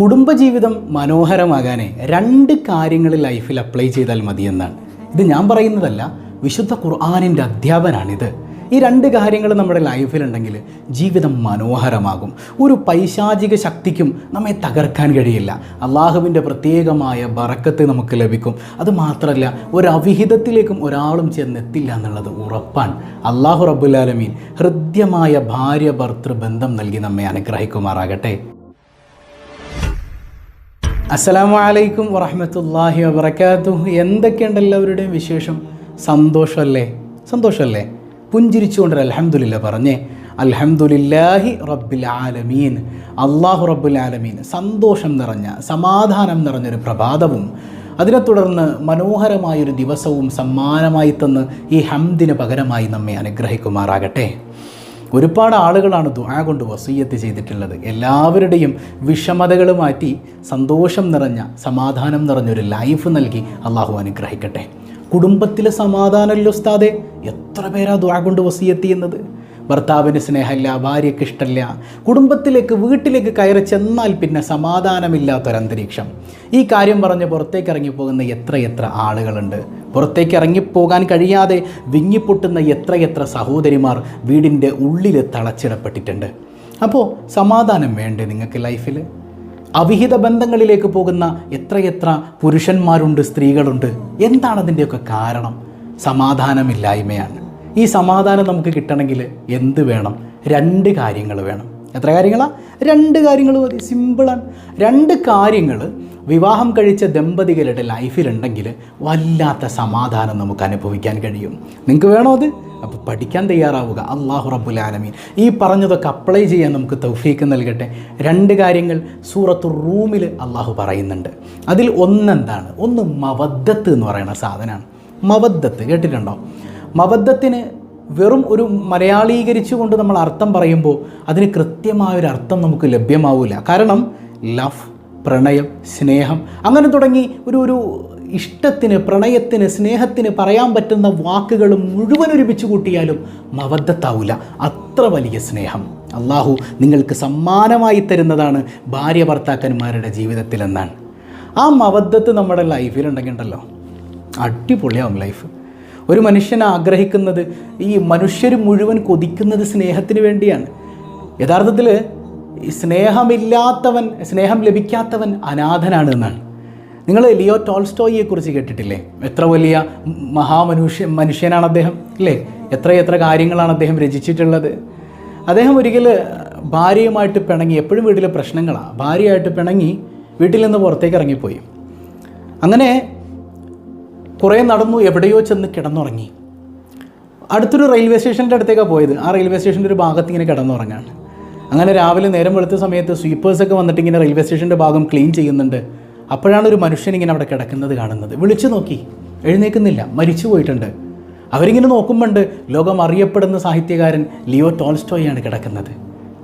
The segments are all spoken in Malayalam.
കുടുംബജീവിതം മനോഹരമാകാനേ രണ്ട് കാര്യങ്ങൾ ലൈഫിൽ അപ്ലൈ ചെയ്താൽ മതിയെന്നാണ്. ഇത് ഞാൻ പറയുന്നതല്ല വിശുദ്ധ ഖുർആാനിന്റെ അധ്യാപനാണിത്. ഈ രണ്ട് കാര്യങ്ങൾ നമ്മുടെ ലൈഫിലുണ്ടെങ്കിൽ ജീവിതം മനോഹരമാകും. ഒരു പൈശാചിക ശക്തിക്കും നമ്മെ തകർക്കാൻ കഴിയില്ല. അള്ളാഹുവിന്റെ പ്രത്യേകമായ ബറക്കത്ത് നമുക്ക് ലഭിക്കും. അത് മാത്രമല്ല ഒരു ഒരാളും ചെന്നെത്തില്ല എന്നുള്ളത് ഉറപ്പാണ്. അള്ളാഹു റബ്ബുലാലമീൻ ഹൃദ്യമായ ഭാര്യ ഭർത്തൃ ബന്ധം നൽകി നമ്മെ അനുഗ്രഹിക്കുമാറാകട്ടെ. അസ്സലാമു അലൈക്കും വറഹമത്തല്ലാഹി വബർക്കാത്തു എന്തൊക്കെയുണ്ട് എല്ലാവരുടെയും വിശേഷം? സന്തോഷമല്ലേ സന്തോഷമല്ലേ പുഞ്ചിരിച്ചുകൊണ്ട് അലഹമുല്ല പറഞ്ഞേ. അലഹമുല്ലാഹി റബ്ബിൽ ആലമീൻ. അള്ളാഹു റബ്ബുൽ ആലമീൻ. സന്തോഷം നിറഞ്ഞ സമാധാനം നിറഞ്ഞൊരു പ്രഭാതവും അതിനെ തുടർന്ന് മനോഹരമായൊരു ദിവസവും സമ്മാനമായി തന്ന് ഈ ഹംദിന് പകരമായി നമ്മെ അനുഗ്രഹിക്കുമാറാകട്ടെ. ഒരുപാട് ആളുകളാണ് ദുആ കൊണ്ട് വസീയത്ത് ചെയ്തിട്ടുള്ളത്. എല്ലാവരുടെയും വിഷമതകൾ മാറ്റി സന്തോഷം നിറഞ്ഞ സമാധാനം നിറഞ്ഞൊരു ലൈഫ് നൽകി അള്ളാഹു അനുഗ്രഹിക്കട്ടെ. കുടുംബത്തിലെ സമാധാനമല്ലോ ഉസ്താദെ? എത്ര പേരാ ദുആ കൊണ്ട് വസീയത്ത് ചെയ്യുന്നത്? ഭർത്താവിന് സ്നേഹമില്ല ഭാര്യയ്ക്ക് ഇഷ്ടമില്ല. കുടുംബത്തിലേക്ക് വീട്ടിലേക്ക് കയറി ചെന്നാൽ പിന്നെ സമാധാനമില്ലാത്തൊരന്തരീക്ഷം ഈ കാര്യം പറഞ്ഞ് പുറത്തേക്ക് ഇറങ്ങിപ്പോകുന്ന എത്രയെത്ര ആളുകളുണ്ട്. പുറത്തേക്ക് ഇറങ്ങിപ്പോകാൻ കഴിയാതെ വിങ്ങിപ്പൊട്ടുന്ന എത്രയെത്ര സഹോദരിമാർ വീടിന്റെ ഉള്ളിൽ തളച്ചിടപ്പെട്ടിട്ടുണ്ട്. അപ്പോൾ സമാധാനം വേണ്ടേ നിങ്ങൾക്ക് ലൈഫിൽ അവിഹിത ബന്ധങ്ങളിലേക്ക് പോകുന്ന എത്രയെത്ര പുരുഷന്മാരുണ്ട് സ്ത്രീകളുണ്ട്. എന്താണ് അതിന്റെയൊക്കെ കാരണം? സമാധാനമില്ലായ്മയാണ്. ഈ സമാധാനം നമുക്ക് കിട്ടണമെങ്കിൽ എന്ത് വേണം? രണ്ട് കാര്യങ്ങൾ വേണം. എത്ര കാര്യങ്ങളാണ് രണ്ട് കാര്യങ്ങൾ മതി. സിമ്പിളാണ് രണ്ട് കാര്യങ്ങൾ വിവാഹം കഴിച്ച ദമ്പതികളുടെ ലൈഫിലുണ്ടെങ്കിൽ വല്ലാത്ത സമാധാനം നമുക്ക് അനുഭവിക്കാൻ കഴിയും. നിങ്ങൾക്ക് വേണോ അത്? അപ്പോൾ പഠിക്കാൻ തയ്യാറാവുക. അള്ളാഹു റബ്ബുൽ ആലമീൻ. ഈ പറഞ്ഞതൊക്കെ അപ്ലൈ ചെയ്യാൻ നമുക്ക് തൗഫീക്ക് നൽകട്ടെ. രണ്ട് കാര്യങ്ങൾ സൂറത്തു റൂമിൽ അള്ളാഹു പറയുന്നുണ്ട്. അതിൽ ഒന്നെന്താണ്? ഒന്ന് മവദ്ദത്ത് എന്ന് പറയുന്ന സാധനമാണ്. മവദ്ദത്ത് കേട്ടിട്ടുണ്ടോ? മവദ്ദത്തിന് വെറും ഒരു മലയാളീകരിച്ചുകൊണ്ട് നമ്മൾ അർത്ഥം പറയുമ്പോൾ അതിന് കൃത്യമായൊരു അർത്ഥം നമുക്ക് ലഭ്യമാവില്ല കാരണം ലവ് പ്രണയം സ്നേഹം അങ്ങനെ തുടങ്ങി ഒരു ഒരു ഇഷ്ടത്തിന് പ്രണയത്തിന് സ്നേഹത്തിന് പറയാൻ പറ്റുന്ന വാക്കുകൾ മുഴുവൻ ഒരുമിച്ച് കൂട്ടിയാലും മബദ്ധത്താവില്ല അത്ര വലിയ സ്നേഹം. അള്ളാഹു നിങ്ങൾക്ക് സമ്മാനമായി തരുന്നതാണ് ഭാര്യ ഭർത്താക്കന്മാരുടെ ജീവിതത്തിലെന്നാണ്. ആ മവദ്ദത്ത് നമ്മുടെ ലൈഫിലുണ്ടെങ്കിൽ ഉണ്ടല്ലോ അടിപൊളിയാവും ലൈഫ് ഒരു മനുഷ്യൻ ആഗ്രഹിക്കുന്നത് ഈ മനുഷ്യർ മുഴുവൻ കൊതിക്കുന്നത് സ്നേഹത്തിന് വേണ്ടിയാണ്. യഥാർത്ഥത്തിൽ സ്നേഹമില്ലാത്തവൻ സ്നേഹം ലഭിക്കാത്തവൻ അനാഥനാണ് എന്നാണ്. നിങ്ങൾ ലിയോ ടോൾസ്റ്റോയിയെക്കുറിച്ച് കേട്ടിട്ടില്ലേ? എത്ര വലിയ മഹാമനുഷ്യ മനുഷ്യനാണ് അദ്ദേഹം അല്ലേ? എത്ര എത്ര കാര്യങ്ങളാണ് അദ്ദേഹം രചിച്ചിട്ടുള്ളത്. അദ്ദേഹം ഒരിക്കൽ ഭാര്യയുമായിട്ട് പിണങ്ങി എപ്പോഴും വീട്ടിലെ പ്രശ്നങ്ങളാണ് ഭാര്യയായിട്ട് പിണങ്ങി വീട്ടിൽ നിന്ന് പുറത്തേക്ക് ഇറങ്ങിപ്പോയി. അങ്ങനെ കുറേ നടന്നു എവിടെയോ ചെന്ന് കിടന്നുറങ്ങി. അടുത്തൊരു റെയിൽവേ സ്റ്റേഷന്റെ അടുത്തേക്കാണ് പോയത്. ആ റെയിൽവേ സ്റ്റേഷന്റെ ഒരു ഭാഗത്ത് ഇങ്ങനെ കിടന്നുറങ്ങാണ്. അങ്ങനെ രാവിലെ നേരം വെളുത്ത സമയത്ത് സ്വീപ്പേഴ്സൊക്കെ വന്നിട്ട് ഇങ്ങനെ റെയിൽവേ സ്റ്റേഷന്റെ ഭാഗം ക്ലീൻ ചെയ്യുന്നുണ്ട്. അപ്പോഴാണ് ഒരു മനുഷ്യൻ ഇങ്ങനെ അവിടെ കിടക്കുന്നത് കാണുന്നത്. വിളിച്ചു നോക്കി. എഴുന്നേക്കുന്നില്ല. മരിച്ചു പോയിട്ടുണ്ട്. അവരിങ്ങനെ നോക്കുമ്പോണ്ട് ലോകം അറിയപ്പെടുന്ന സാഹിത്യകാരൻ ലിയോ ടോൾസ്റ്റോയാണ് കിടക്കുന്നത്.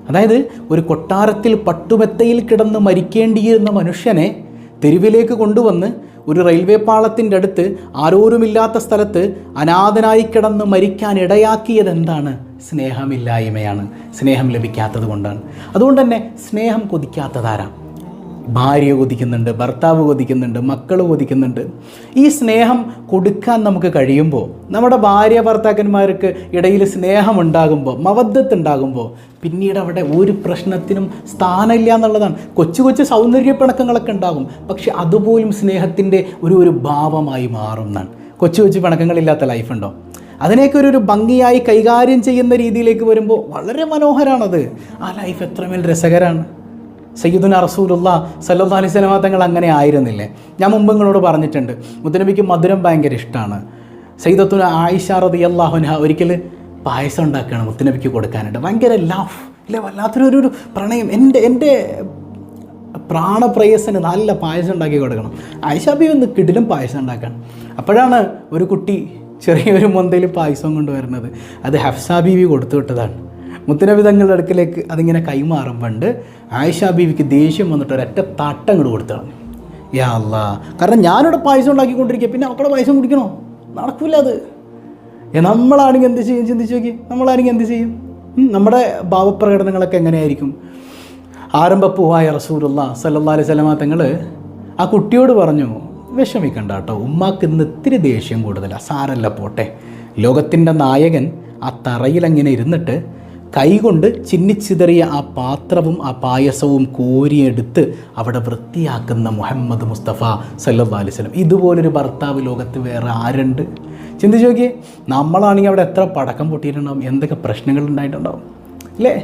അതായത് ഒരു കൊട്ടാരത്തിൽ പട്ടുമെത്തയിൽ കിടന്ന് മരിക്കേണ്ടിയിരുന്ന മനുഷ്യനെ തെരുവിലേക്ക് കൊണ്ടുവന്ന് ഒരു റെയിൽവേ പാളത്തിന്റെ അടുത്ത് ആരോരുമില്ലാത്ത സ്ഥലത്ത് അനാഥനായി കിടന്ന് മരിക്കാൻ ഇടയാക്കിയത് എന്താണ്? സ്നേഹമില്ലായ്മയാണ്. സ്നേഹം ലഭിക്കാത്തത് കൊണ്ടാണ്. അതുകൊണ്ട് തന്നെ സ്നേഹം കൊതിക്കാത്തതാരാ? ഭാര്യ കൊതിക്കുന്നുണ്ട് ഭർത്താവ് കൊതിക്കുന്നുണ്ട് മക്കൾ കൊതിക്കുന്നുണ്ട്. ഈ സ്നേഹം കൊടുക്കാൻ നമുക്ക് കഴിയുമ്പോൾ നമ്മുടെ ഭാര്യ ഭർത്താക്കന്മാർക്ക് ഇടയിൽ സ്നേഹം ഉണ്ടാകുമ്പോൾ മവദ്ധത്ത് ഉണ്ടാകുമ്പോൾ പിന്നീട് അവിടെ ഒരു പ്രശ്നത്തിനും സ്ഥാനമില്ല എന്നുള്ളതാണ്. കൊച്ചു കൊച്ചു സൗന്ദര്യ പിണക്കങ്ങളൊക്കെ ഉണ്ടാകും. പക്ഷെ അതുപോലും സ്നേഹത്തിന്റെ ഒരു ഒരു ഭാവമായി മാറും എന്നാണ് കൊച്ചു കൊച്ചു പിണക്കങ്ങളില്ലാത്ത ലൈഫുണ്ടോ? അതിനെയൊക്കെ ഒരു ഒരു ഭംഗിയായി കൈകാര്യം ചെയ്യുന്ന രീതിയിലേക്ക് വരുമ്പോൾ വളരെ മനോഹരമാണത് ആ ലൈഫ് എത്രമേൽ രസകരമാണ്. സയ്യിദുന റസൂലുള്ള സല്ലാ അലൈഹി സ്വലമ തങ്ങൾ അങ്ങനെ ആയിരുന്നില്ലേ? ഞാൻ മുമ്പ് നിങ്ങളോട് പറഞ്ഞിട്ടുണ്ട് മുത്തനബിക്ക് മധുരം ഭയങ്കര ഇഷ്ടമാണ് സയ്യിദത്തുന ആയിഷ റതി അള്ളാഹുന ഒരിക്കൽ പായസം ഉണ്ടാക്കുകയാണ് മുത്തനബിക്ക് കൊടുക്കാനായിട്ട്. ഭയങ്കര ലവ് ഇല്ല? വല്ലാത്തൊരു ഒരു- പ്രണയം. എന്റെ എന്റെ പ്രാണപ്രയസന് നല്ല പായസം ഉണ്ടാക്കി കൊടുക്കണം. ആയിഷാബി ഒന്ന് കിടിലും പായസം ഉണ്ടാക്കണം. അപ്പോഴാണ് ഒരു കുട്ടി ചെറിയൊരു മൊന്തയിൽ പായസം കൊണ്ടുവരുന്നത്. അത് ഹഫ്സാ ബീവി കൊടുത്തു വിട്ടതാണ്. മുത്തനബി തങ്ങളുടെ അടുക്കലേക്ക് അതിങ്ങനെ കൈമാറുമ്പോണ്ട് ആയിഷാ ബീവിക്ക് ദേഷ്യം വന്നിട്ട് ഒരൊറ്റ തട്ടം അങ്ങോട്ട് കൊടുത്തു കളഞ്ഞു യാ കാരണം ഞാനിവിടെ പായസം ഉണ്ടാക്കിക്കൊണ്ടിരിക്കുക പിന്നെ അവക്കടെ പായസം കുടിക്കണോ? നടക്കില്ല അത്. നമ്മളാണെങ്കിൽ എന്ത് ചെയ്യും? ചിന്തിച്ച് നോക്കി. നമ്മളാണെങ്കിൽ എന്ത് ചെയ്യും? നമ്മുടെ ഭാവപ്രകടനങ്ങളൊക്കെ എങ്ങനെയായിരിക്കും? ആരംഭപ്പൂവായ റസൂലുള്ള സല്ലാ അലൈഹി സ്വലമാ തങ്ങൾ ആ കുട്ടിയോട് പറഞ്ഞു വിഷമിക്കണ്ട കേട്ടോ ഉമ്മാക്ക് ഇന്ന് ഇത്തിരി ദേഷ്യം കൂടുതലാണ് സാരല്ല പോട്ടെ. ലോകത്തിന്റെ നായകൻ ആ തറയിലങ്ങനെ ഇരുന്നിട്ട് കൈകൊണ്ട് ചിന്നിച്ചിതറിയ ആ പാത്രവും ആ പായസവും കോരിയെടുത്ത് അവിടെ വൃത്തിയാക്കുന്ന മുഹമ്മദ് മുസ്തഫ സല്ലാ അലൈഹി വസല്ലം. ഇതുപോലൊരു ഭർത്താവ് ലോകത്ത് വേറെ ആരുണ്ട്? ചിന്തിച്ച് നോക്കിയേ നമ്മളാണെങ്കിൽ അവിടെ എത്ര പടക്കം പൊട്ടിയിട്ടുണ്ടാവും? എന്തൊക്കെ പ്രശ്നങ്ങൾ ഉണ്ടായിട്ടുണ്ടാവും? അല്ലേ?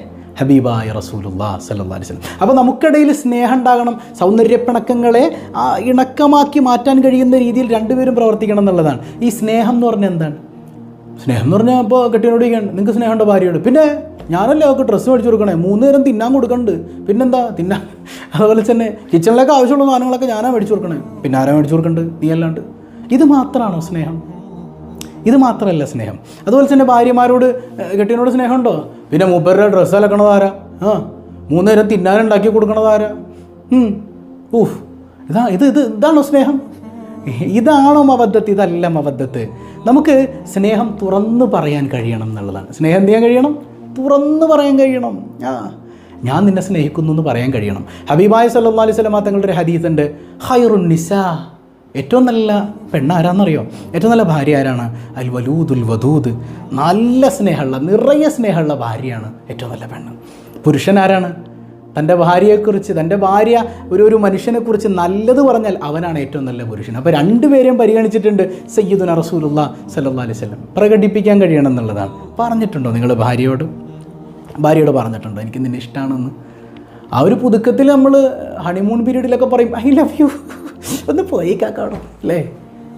ഹബീബായ റസൂലുള്ള സല്ലാ അലൈഹി വസല്ലം. അപ്പോൾ നമുക്കിടയിൽ സ്നേഹം ഉണ്ടാകണം സൗന്ദര്യപ്പിണക്കങ്ങളെ ഇണക്കമാക്കി മാറ്റാൻ കഴിയുന്ന രീതിയിൽ രണ്ടുപേരും പ്രവർത്തിക്കണം എന്നുള്ളതാണ്. ഈ സ്നേഹം എന്ന് പറഞ്ഞാൽ എന്താണ്? സ്നേഹം എന്ന് പറഞ്ഞാൽ കെട്ടിയോട് ഇരിക്കണം നിങ്ങൾക്ക് സ്നേഹമുണ്ടോ ഭാര്യയോട്? പിന്നെ ഞാനല്ലേ അവർക്ക് ഡ്രസ്സ് മേടിച്ച് കൊടുക്കണേ. മൂന്ന് നേരം തിന്നാൻ കൊടുക്കണ്ട്. പിന്നെന്താ? തിന്നാൻ അതുപോലെ തന്നെ കിച്ചണിലേക്ക് ആവശ്യമുള്ള സാധനങ്ങളൊക്കെ ഞാനാ മേടിച്ചു കൊടുക്കണേ. പിന്നെ ആരാ മേടിച്ചു കൊടുക്കണ്ട്? നീ അല്ലാണ്ട്. ഇത് മാത്രമാണോ സ്നേഹം? ഇത് മാത്രമല്ല സ്നേഹം. അതുപോലെ തന്നെ ഭാര്യമാരോട് കെട്ടിയനോട് സ്നേഹമുണ്ടോ? പിന്നെ മൂപ്പരുടെ ഡ്രസ്സ് അലക്കണതാരാ ആ മൂന്ന് നേരം തിന്നാനുണ്ടാക്കി കൊടുക്കണതാരാ. ഊഹ് ഇതാ ഇത് ഇത് ഇതാണോ സ്നേഹം? ഇതാണോ മബദ്ധത്ത് ഇതല്ല മബദ്ധത്ത് നമുക്ക് സ്നേഹം തുറന്ന് പറയാൻ കഴിയണം എന്നുള്ളതാണ്. സ്നേഹം എന്ത് ചെയ്യാൻ കഴിയണം? തുറന്ന് പറയാൻ കഴിയണം. ആ ഞാൻ നിന്നെ സ്നേഹിക്കുന്നു എന്ന് പറയാൻ കഴിയണം. ഹബീബായ സല്ലാ അലൈഹി വസല്ലം തങ്ങളുടെ ഒരു ഹദീസ് ഉണ്ട്. ഹൈറുൻ നിസ. ഏറ്റവും നല്ല പെണ്ണ് ആരാന്നറിയോ? ഏറ്റവും നല്ല ഭാര്യ ആരാണ്? അൽ വലൂദുൽ വധൂദ് നല്ല സ്നേഹമുള്ള നിറയെ സ്നേഹമുള്ള ഭാര്യയാണ് ഏറ്റവും നല്ല പെണ്ണ്. പുരുഷൻ ആരാണ്? തന്റെ ഭാര്യയെക്കുറിച്ച് തന്റെ ഭാര്യ ഒരു ഒരു മനുഷ്യനെക്കുറിച്ച് നല്ലത് പറഞ്ഞാൽ അവനാണ് ഏറ്റവും നല്ല പുരുഷൻ. അപ്പോൾ രണ്ടുപേരെയും പരിഗണിച്ചിട്ടുണ്ട് സയ്യിദുന റസൂലുള്ള സല്ലാ അലൈഹി വസല്ലം. പ്രകടിപ്പിക്കാൻ കഴിയണം എന്നുള്ളതാണ് പറഞ്ഞിട്ടുണ്ടോ നിങ്ങൾ ഭാര്യയോട്? ഭാര്യയോട് പറഞ്ഞിട്ടുണ്ടോ? എനിക്ക് നിന്നെ ഇഷ്ടമാണെന്ന് ആ ഒരു പുതുക്കത്തിൽ നമ്മൾ ഹണിമൂൺ പീരീഡിലൊക്കെ പറയും ഐ ലവ് യു ഒന്ന് പോയി കാക്കാടോ അല്ലേ?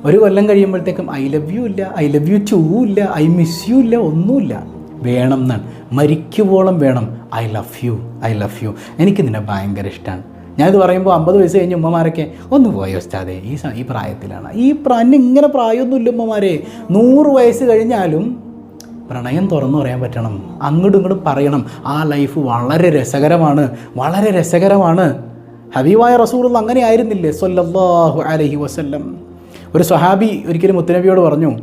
ഒരു കൊല്ലം കഴിയുമ്പോഴത്തേക്കും ഐ ലവ് യു ഇല്ല ഐ ലവ് യു ടൂ ഇല്ല ഐ മിസ് യു ഇല്ല ഒന്നുമില്ല. വേണം എന്നാണ് മരിക്കുവോളം വേണം. I love you I love you എനിക്ക് നിന്നെ ഭയങ്കര ഇഷ്ടമാണ് ഞാനിത് പറയുമ്പോൾ അമ്പത് വയസ്സ് കഴിഞ്ഞ ഉമ്മമാരൊക്കെ ഒന്ന് പോയോ ഉസ്താദേ ഈ ഈ പ്രായത്തിലാണ്. ഈ പ്രായം ഇങ്ങനെ പ്രായമൊന്നുമില്ല ഉമ്മമാരെ. നൂറ് വയസ്സ് കഴിഞ്ഞാലും പ്രണയം തുറന്നു പറയാൻ പറ്റണം. അങ്ങോട്ടും ഇങ്ങോട്ടും പറയണം. ആ ലൈഫ് വളരെ രസകരമാണ്. വളരെ രസകരമാണ്. ഹബീബായ റസൂൾ അങ്ങനെ ആയിരുന്നില്ലേ? സല്ലല്ലാഹു അലഹി വസ്ല്ലം. ഒരു സ്വഹാബി ഒരിക്കലും മുത്തനബിയോട് പറഞ്ഞു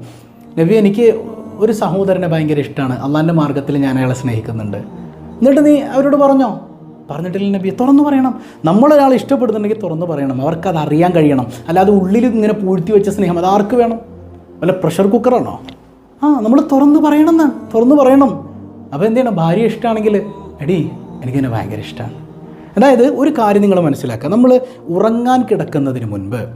നബി എനിക്ക് ഒരു സഹോദരനെ ഭയങ്കര ഇഷ്ടമാണ്. അള്ളാന്റെ മാർഗത്തിൽ ഞാൻ അയാളെ സ്നേഹിക്കുന്നുണ്ട്. എന്നിട്ട് നീ അവരോട് പറഞ്ഞോ? പറഞ്ഞിട്ടില്ല നബി തുറന്നു പറയണം. നമ്മളൊരാൾ ഇഷ്ടപ്പെടുന്നുണ്ടെങ്കിൽ തുറന്നു പറയണം. അവർക്കത് അറിയാൻ കഴിയണം. അല്ലാതെ ഉള്ളിൽ ഇങ്ങനെ പൂഴ്ത്തി വെച്ച സ്നേഹം അത് ആർക്ക് വേണം? വല്ല പ്രഷർ കുക്കറാണോ ആ നമ്മൾ തുറന്നു പറയണം എന്നാണ്. തുറന്നു പറയണം. അപ്പോൾ എന്ത് ചെയ്യണം? ഭാര്യ ഇഷ്ടമാണെങ്കിൽ എടി എനിക്കെന്നെ ഭയങ്കര ഇഷ്ടമാണ് അതായത് ഒരു കാര്യം നിങ്ങൾ മനസ്സിലാക്കുക. നമ്മൾ ഉറങ്ങാൻ കിടക്കുന്നതിന് മുൻപ്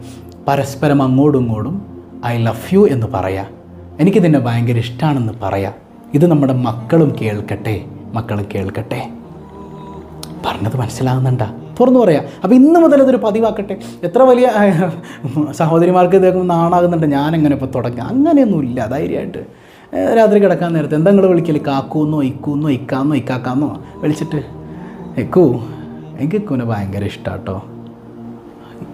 പരസ്പരം അങ്ങോട്ടും ഇങ്ങോട്ടും ഐ ലവ് യു എന്ന് പറയാം. എനിക്ക് നിന്നെ ഭയങ്കര ഇഷ്ടമാണെന്ന് പറയാം. ഇത് നമ്മുടെ മക്കളും കേൾക്കട്ടെ മക്കളും കേൾക്കട്ടെ. പറഞ്ഞത് മനസ്സിലാകുന്നുണ്ട? തുറന്നു പറയാം. അപ്പോൾ ഇന്ന് മുതൽ ഇതൊരു പതിവാക്കട്ടെ. എത്ര വലിയ സഹോദരിമാർക്ക് ഇതൊക്കെ നാണാകുന്നുണ്ട്. ഞാനെങ്ങനെ ഇപ്പോൾ തുടങ്ങുക അങ്ങനെയൊന്നുമില്ല ധൈര്യമായിട്ട്. രാത്രി കിടക്കാൻ നേരത്തെ എന്താ വിളിക്കൽ? കാക്കൂന്നോ ഇക്കൂന്നോ ഇക്കാന്നോ ഇക്കാക്കാന്നോ? വിളിച്ചിട്ട് ഇക്കൂ എനിക്ക് ഇക്കൂനെ ഭയങ്കര ഇഷ്ടമാട്ടോ